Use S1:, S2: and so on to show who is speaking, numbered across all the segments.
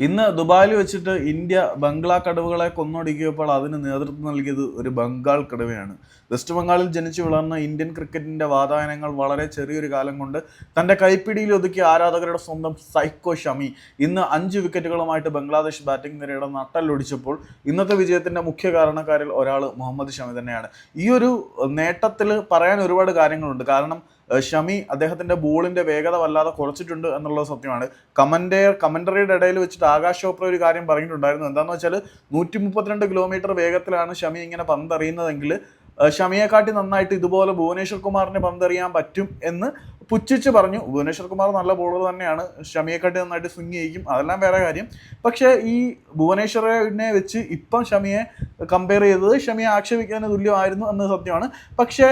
S1: ഇന്ന് ദുബായിൽ വെച്ചിട്ട് ഇന്ത്യ ബംഗ്ലാ കടുവകളെ കൊന്നൊടുക്കിയപ്പോൾ അതിന് നേതൃത്വം നൽകിയത് ഒരു ബംഗാൾ കടുവയാണ്. വെസ്റ്റ് ബംഗാളിൽ ജനിച്ചു വളർന്ന ഇന്ത്യൻ ക്രിക്കറ്റിന്റെ വാതായനങ്ങൾ വളരെ ചെറിയൊരു കാലം കൊണ്ട് തന്റെ കൈപ്പിടിയിൽ ഒതുക്കിയ ആരാധകരുടെ സ്വന്തം സൈക്കോ ഷമി ഇന്ന് അഞ്ച് വിക്കറ്റുകളുമായിട്ട് ബംഗ്ലാദേശ് ബാറ്റിംഗ് നിരയുടെ നട്ടല്ലൊടിച്ചപ്പോൾ ഇന്നത്തെ വിജയത്തിന്റെ മുഖ്യ കാരണക്കാരിൽ ഒരാൾ മുഹമ്മദ് ഷമി തന്നെയാണ്. ഈ ഒരു നേട്ടത്തിൽ പറയാൻ ഒരുപാട് കാര്യങ്ങളുണ്ട്. കാരണം ഷമി അദ്ദേഹത്തിന്റെ ബോളിന്റെ വേഗത വല്ലാതെ കുറച്ചിട്ടുണ്ട് എന്നുള്ളത് സത്യമാണ്. കമന്റെ കമന്ററിയുടെ ഇടയിൽ വെച്ചിട്ട് ആകാശ് ചോപ്ര ഒരു കാര്യം പറഞ്ഞിട്ടുണ്ടായിരുന്നു. എന്താണെന്ന് വെച്ചാൽ നൂറ്റി മുപ്പത്തിരണ്ട് കിലോമീറ്റർ വേഗത്തിലാണ് ഷമി ഇങ്ങനെ പന്തറിയുന്നതെങ്കിൽ ഷമിയെക്കാട്ടി നന്നായിട്ട് ഇതുപോലെ ഭുവനേശ്വർ കുമാറിന് പന്തെറിയാൻ പറ്റും എന്ന് പുച്ഛിച്ച് പറഞ്ഞു. ഭുവനേശ്വർ കുമാർ നല്ല ബോളർ തന്നെയാണ്. ഷമിയെക്കാട്ടി നന്നായിട്ട് സ്വിങ് ചെയ്യും അതെല്ലാം വേറെ കാര്യം. പക്ഷേ ഈ ഭുവനേശ്വറിനെ വെച്ച് ഇപ്പം ഷമിയെ കമ്പയർ ചെയ്തത് ഷമിയെ ആക്ഷേപിക്കുന്നതിന് തുല്യമായിരുന്നു എന്ന് സത്യമാണ്. പക്ഷേ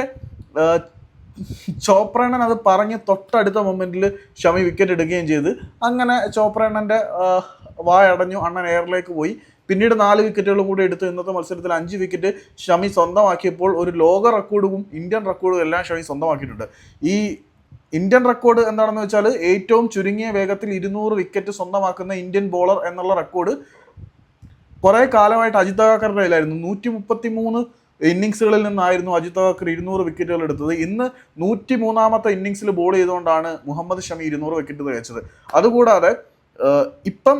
S1: ചോപ്രണ്ണൻ അത് പറഞ്ഞ് തൊട്ടടുത്ത മൊമെന്റിൽ ഷമി വിക്കറ്റ് എടുക്കുകയും ചെയ്ത്. അങ്ങനെ ചോപ്രണ്ണന്റെ വായടഞ്ഞു അണ്ണൻ എയറിലേക്ക് പോയി. പിന്നീട് നാല് വിക്കറ്റുകൾ കൂടി എടുത്ത് ഇന്നത്തെ മത്സരത്തിൽ അഞ്ച് വിക്കറ്റ് ഷമി സ്വന്തമാക്കിയപ്പോൾ ഒരു ലോക റെക്കോർഡും ഇന്ത്യൻ റെക്കോർഡും എല്ലാം ഷമി സ്വന്തമാക്കിയിട്ടുണ്ട്. ഈ ഇന്ത്യൻ റെക്കോർഡ് എന്താണെന്ന് വെച്ചാൽ ഏറ്റവും ചുരുങ്ങിയ വേഗത്തിൽ ഇരുന്നൂറ് വിക്കറ്റ് സ്വന്തമാക്കുന്ന ഇന്ത്യൻ ബോളർ എന്നുള്ള റെക്കോർഡ് കുറേ കാലമായിട്ട് അജിത് അഗാക്കറുടെ കയ്യിലായിരുന്നു നൂറ്റി മുപ്പത്തി മൂന്ന് ഇന്നിങ്സുകളിൽ നിന്നായിരുന്നു അജിത് അഗാക്കർ ഇരുന്നൂറ് വിക്കറ്റുകൾ എടുത്തത്. ഇന്ന് നൂറ്റി മൂന്നാമത്തെ ഇന്നിങ്സിൽ ബോൾ ചെയ്തുകൊണ്ടാണ് മുഹമ്മദ് ഷമി ഇരുന്നൂറ് വിക്കറ്റ് തികച്ചത് അതുകൂടാതെ ഇപ്പം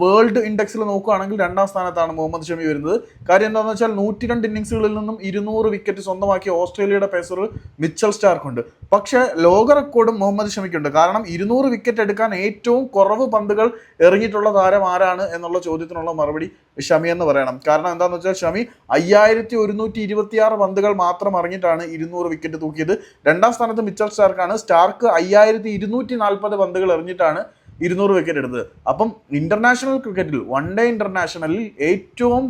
S1: വേൾഡ് ഇൻഡെക്സിൽ നോക്കുകയാണെങ്കിൽ രണ്ടാം സ്ഥാനത്താണ് മുഹമ്മദ് ഷമി വരുന്നത്. കാര്യം എന്താണെന്ന് വെച്ചാൽ നൂറ്റി രണ്ട് ഇന്നിങ്സുകളിൽ നിന്നും ഇരുന്നൂറ് വിക്കറ്റ് സ്വന്തമാക്കിയ ഓസ്ട്രേലിയയുടെ പേസർ മിച്ചൽ സ്റ്റാർക്കുണ്ട്. പക്ഷേ ലോക റെക്കോർഡും മുഹമ്മദ് ഷമിക്കുണ്ട്. കാരണം ഇരുന്നൂറ് വിക്കറ്റ് എടുക്കാൻ ഏറ്റവും കുറവ് പന്തുകൾ എറിഞ്ഞിട്ടുള്ള താരം ആരാണ് എന്നുള്ള ചോദ്യത്തിനുള്ള മറുപടി ഷമി എന്ന് പറയണം. കാരണം എന്താണെന്ന് വെച്ചാൽ ഷമി അയ്യായിരത്തി ഒരുന്നൂറ്റി ഇരുപത്തിയാറ് പന്തുകൾ മാത്രം അറിഞ്ഞിട്ടാണ് ഇരുന്നൂറ് വിക്കറ്റ് തൂക്കിയത്. രണ്ടാം സ്ഥാനത്ത് മിച്ചൽ സ്റ്റാർക്കാണ്. സ്റ്റാർക്ക് അയ്യായിരത്തി ഇരുന്നൂറ്റി നാൽപ്പത് പന്തുകൾ എറിഞ്ഞിട്ടാണ് ഇരുന്നൂറ് വിക്കറ്റ് എടുത്തത്. അപ്പം ഇന്റർനാഷണൽ ക്രിക്കറ്റിൽ വൺ ഡേ ഇന്റർനാഷണലിൽ ഏറ്റവും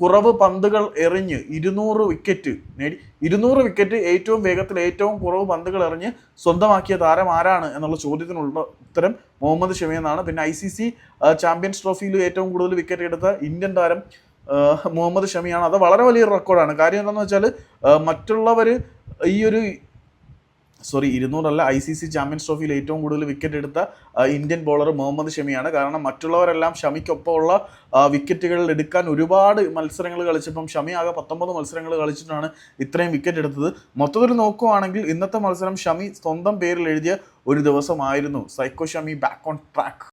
S1: കുറവ് പന്തുകൾ എറിഞ്ഞ് ഇരുന്നൂറ് വിക്കറ്റ് നേടി ഇരുന്നൂറ് വിക്കറ്റ് ഏറ്റവും വേഗത്തിൽ ഏറ്റവും കുറവ് പന്തുകൾ എറിഞ്ഞ് സ്വന്തമാക്കിയ താരം ആരാണ് എന്നുള്ള ചോദ്യത്തിനുള്ള ഉത്തരം മുഹമ്മദ് ഷമി എന്നാണ്. പിന്നെ ഐ സി സി ചാമ്പ്യൻസ് ട്രോഫിയിൽ ഏറ്റവും കൂടുതൽ വിക്കറ്റ് എടുത്ത ഇന്ത്യൻ താരം മുഹമ്മദ് ഷമിയാണ് അത് വളരെ വലിയൊരു റെക്കോർഡാണ് കാര്യം എന്താണെന്ന് വെച്ചാൽ മറ്റുള്ളവർ ഈ ഒരു സോറി ഇരുന്നൂറല്ല ഐ സി സി ചാമ്പ്യൻസ് ട്രോഫിയിൽ ഏറ്റവും കൂടുതൽ വിക്കറ്റ് എടുത്ത ഇന്ത്യൻ ബോളർ മുഹമ്മദ് ഷമിയാണ്. കാരണം മറ്റുള്ളവരെല്ലാം ഷമിക്കൊപ്പമുള്ള വിക്കറ്റുകൾ എടുക്കാൻ ഒരുപാട് മത്സരങ്ങൾ കളിച്ചപ്പം ഷമി ആകെ പത്തൊമ്പത് മത്സരങ്ങൾ കളിച്ചിട്ടാണ് ഇത്രയും വിക്കറ്റ് എടുത്തത്. മൊത്തത്തിൽ നോക്കുവാണെങ്കിൽ ഇന്നത്തെ മത്സരം ഷമി സ്വന്തം പേരിൽ എഴുതിയ ഒരു ദിവസമായിരുന്നു. Psycho Shami back on track